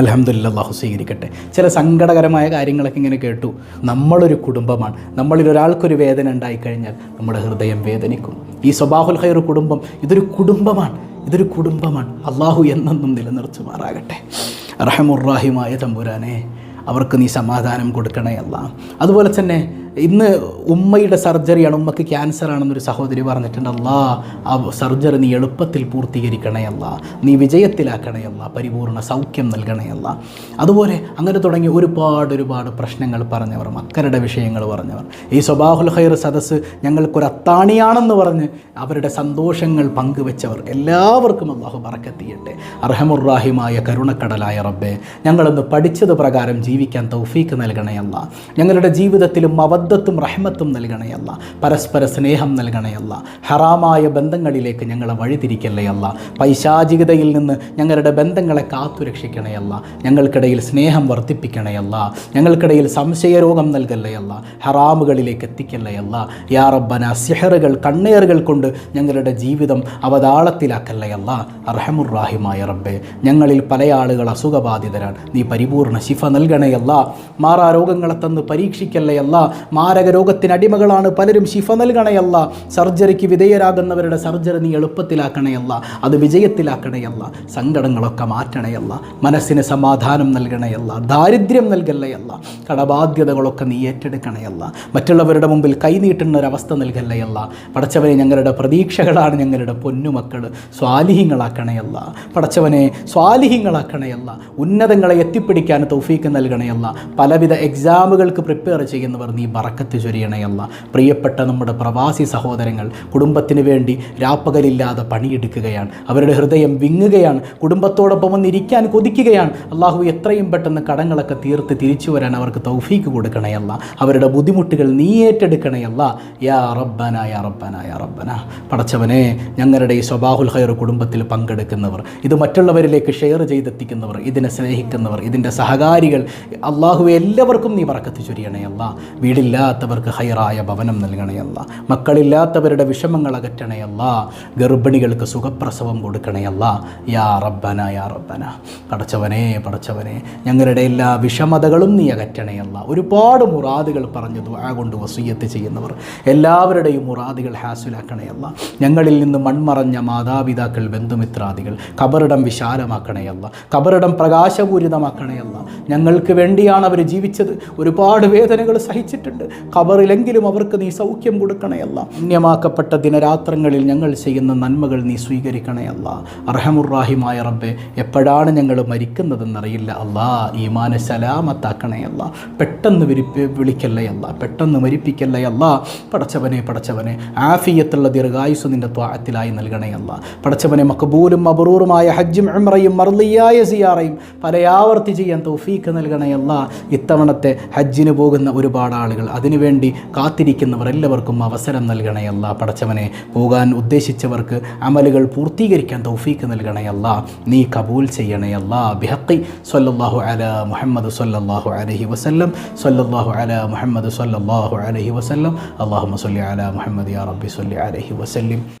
അലഹമ്മദില്ല അള്ളാഹു സ്വീകരിക്കട്ടെ. ചില സങ്കടകരമായ കാര്യങ്ങളൊക്കെ ഇങ്ങനെ കേട്ടു. നമ്മളൊരു കുടുംബമാണ്. നമ്മളിൽ ഒരാൾക്കൊരു വേദന ഉണ്ടായിക്കഴിഞ്ഞാൽ നമ്മുടെ ഹൃദയം വേദനിക്കും. ഈ സ്വബാഹുൽ ഖൈർ കുടുംബം ഇതൊരു കുടുംബമാണ്. ഇതൊരു കുടുംബമാണ്. അള്ളാഹു എന്നെന്നും നിലനിർത്തുമാറാകട്ടെ. റഹമുറാഹിമായ തമ്പുരാനെ അവർക്ക് നീ സമാധാനം കൊടുക്കണേ അല്ല അതുപോലെ തന്നെ ഇന്ന് ഉമ്മയുടെ സർജറിയാണ് ഉമ്മക്ക് ക്യാൻസർ ആണെന്നൊരു സഹോദരി പറഞ്ഞിട്ടുണ്ട് അല്ലാ ആ സർജറി നീ എളുപ്പത്തിൽ പൂർത്തീകരിക്കണയല്ല നീ വിജയത്തിലാക്കണയല്ല പരിപൂർണ സൗഖ്യം നൽകണേ അല്ല. അതുപോലെ അങ്ങനെ തുടങ്ങി ഒരുപാട് ഒരുപാട് പ്രശ്നങ്ങൾ പറഞ്ഞവർ മക്കളുടെ വിഷയങ്ങൾ പറഞ്ഞവർ. ഈ സ്വബാഹുൽ ഖൈർ സദസ് ഞങ്ങൾക്കൊരു അത്താണിയാണെന്ന് പറഞ്ഞ് അവരുടെ സന്തോഷങ്ങൾ പങ്കുവെച്ചവർ എല്ലാവർക്കും അള്ളാഹു പറക്കെത്തിയട്ടെ അർഹമുറാഹിമായ കരുണക്കടലായ റബ്ബെ ഞങ്ങളൊന്ന് പഠിച്ചത് പ്രകാരം ജീവിക്കാൻ തൗഫീക്ക് നൽകണേ അല്ല. ഞങ്ങളുടെ ജീവിതത്തിലും മവദ്ദത്തും റഹ്മത്തും നൽകണയല്ല പരസ്പര സ്നേഹം നൽകണയല്ല ഹറാമായ ബന്ധങ്ങളിലേക്ക് ഞങ്ങളെ വഴിതിരിക്കല്ലയല്ല പൈശാചികതയിൽ നിന്ന് ഞങ്ങളുടെ ബന്ധങ്ങളെ കാത്തുരക്ഷിക്കണയല്ല ഞങ്ങൾക്കിടയിൽ സ്നേഹം വർദ്ധിപ്പിക്കണയല്ല ഞങ്ങൾക്കിടയിൽ സംശയരോഗം നൽകല്ലയല്ല ഹറാമുകളിലേക്ക് എത്തിക്കല്ലയല്ല യാ സിഹറുകൾ കണ്ണേറുകൾ കൊണ്ട് ഞങ്ങളുടെ ജീവിതം അവതാളത്തിലാക്കല്ലയല്ല അർഹമുറാഹിമായ റബ്ബെ ഞങ്ങളിൽ പല ആളുകൾ അസുഖബാധിതരാണ്. നീ പരിപൂർണ ശിഫ നൽകണയല്ല മാറാ രോഗങ്ങളെ തന്ന് പരീക്ഷിക്കല്ലയല്ല മാരക രോഗത്തിന് അടിമകളാണ് പലരും ശിഫ നൽകണയല്ല. സർജറിക്ക് വിധേയരാകുന്നവരുടെ സർജറി നീ എളുപ്പത്തിലാക്കണയല്ല. അത് വിജയത്തിലാക്കണയല്ല. സങ്കടങ്ങളൊക്കെ മാറ്റണയല്ല. മനസ്സിന് സമാധാനം നൽകണയല്ല. ദാരിദ്ര്യം നൽകല്ലയല്ല. കടബാധ്യതകളൊക്കെ നീ ഏറ്റെടുക്കണയല്ല. മറ്റുള്ളവരുടെ മുമ്പിൽ കൈനീട്ടുന്ന ഒരവസ്ഥ നൽകല്ലയല്ല. പടച്ചവനെ ഞങ്ങളുടെ പ്രതീക്ഷകളാണ് ഞങ്ങളുടെ പൊന്നുമക്കൾ സ്വാലിഹ്യങ്ങളാക്കണയല്ല. പടച്ചവനെ സ്വാലിഹ്യങ്ങളാക്കണയല്ല. ഉന്നതങ്ങളെ എത്തിപ്പിടിക്കാൻ തൗഫീക്ക് നൽകണയല്ല. പലവിധ എക്സാമുകൾക്ക് പ്രിപ്പയർ ചെയ്യുന്നവർ നീ ബറക്കത്ത് ചൊരിയണയല്ല. പ്രിയപ്പെട്ട നമ്മുടെ പ്രവാസി സഹോദരങ്ങൾ കുടുംബത്തിന് വേണ്ടി രാപ്പകലില്ലാതെ പണിയെടുക്കുകയാണ്. അവരുടെ ഹൃദയം വിങ്ങുകയാണ്. കുടുംബത്തോടൊപ്പം ഒന്ന് ഇരിക്കാൻ കൊതിക്കുകയാണ്. അള്ളാഹു എത്രയും പെട്ടെന്ന് കടങ്ങളൊക്കെ തീർത്ത് തിരിച്ചു വരാൻ അവർക്ക് തൗഫീക്ക് കൊടുക്കണയല്ല. അവരുടെ ബുദ്ധിമുട്ടുകൾ നീ ഏറ്റെടുക്കണയല്ല. യാ റബ്ബന യാ റബ്ബന യാ റബ്ബന. പടച്ചവനെ ഞങ്ങളുടെ ഈ സ്വബാഹുൽ ഹൈർ കുടുംബത്തിൽ പങ്കെടുക്കുന്നവർ ഇത് മറ്റുള്ളവരിലേക്ക് ഷെയർ ചെയ്തെത്തിക്കുന്നവർ ഇതിനെ സ്നേഹിക്കുന്നവർ ഇതിന്റെ സഹകാരികൾ അള്ളാഹു എല്ലാവർക്കും നീ പറക്കത്ത് ചൊരിയണയല്ല. വീടില്ലാത്തവർക്ക് ഹൈറായ ഭവനം നൽകണയല്ല മക്കളില്ലാത്തവരുടെ വിഷമങ്ങൾ അകറ്റണയല്ല ഗർഭിണികൾക്ക് സുഖപ്രസവം കൊടുക്കണയല്ല യാ റബ്ബന യാ റബ്ബന. പടച്ചവനെ പടച്ചവനെ ഞങ്ങളുടെ എല്ലാ വിഷമതകളും നീ അകറ്റണയല്ല ഒരുപാട് മുറാദുകൾ പറഞ്ഞു ദുആ കൊണ്ട് വസൂയത്ത് ചെയ്യുന്നവർ. എല്ലാവരുടെയും മുറാദുകൾ ഹാസിലാക്കണയല്ല ഞങ്ങളിൽ നിന്ന് മൺമറഞ്ഞ മാതാപിതാക്കൾ ബന്ധുമിത്രാദികൾ കബറിടം വിശാലമാക്കണയല്ല കബറിടം പ്രകാശപൂരിതമാക്കണയല്ല ഞങ്ങൾക്ക് വേണ്ടിയാണ് അവർ ജീവിച്ചത്. ഒരുപാട് വേദനകൾ സഹിച്ചിട്ടുണ്ട്. ഖബറിലെങ്കിലും അവർക്ക് നീ സൗഖ്യം കൊടുക്കണയല്ല. പുണ്യമാക്കപ്പെട്ട ദിനരാത്രങ്ങളിൽ ഞങ്ങൾ ചെയ്യുന്ന നന്മകൾ നീ സ്വീകരിക്കണയല്ല. അർഹമുറാഹിമായ റബ്ബെ എപ്പോഴാണ് ഞങ്ങൾ മരിക്കുന്നതെന്നറിയില്ല. അല്ലാ ഈമാന സലാമത്താക്കണയല്ല. പെട്ടെന്ന് വിരിപ്പി വിളിക്കല്ലയല്ല. പെട്ടെന്ന് മരിപ്പിക്കല്ലയല്ല. പടച്ചവനെ പടച്ചവനെ ആഫിയത്തുള്ള ദീർഘായുസ് നിന്റെ ത്വാഴത്തിലായി നൽകണയല്ല. പടച്ചവനെ മക്കബൂലും അബറൂറുമായ ഹജ്ജും ഉംറയും മർലിയായ സിയാറയും പലയാവർത്തി ചെയ്യാൻ തൗഫീക്ക് നൽകണയല്ല. ഇത്തവണത്തെ ഹജ്ജിന് പോകുന്ന ഒരുപാട് ആളുകൾ അതിനുവേണ്ടി കാത്തിരിക്കുന്നവർ എല്ലാവർക്കും അവസരം നൽകണയല്ല പടച്ചവനെ പോകാൻ ഉദ്ദേശിച്ചവർക്ക് അമലുകൾ പൂർത്തീകരിക്കാൻ തൗഫീക്ക് നൽകണയല്ല നീ കബൂൽ ചെയ്യണയല്ല ബിഹക്കി സൊല്ലാഹു അല മുഹമ്മദ് സൊല്ലാഹു അലഹി വസ്ല്ലം. സൊല്ലാഹു അല മുഹമ്മദ് സൊല്ലാഹു അലഹി വസ്ല്ലം. അള്ളാഹു സല്ലി അല മുഹമ്മദ് യാ റബ്ബി സല്ലി അലൈഹി വസല്ലം.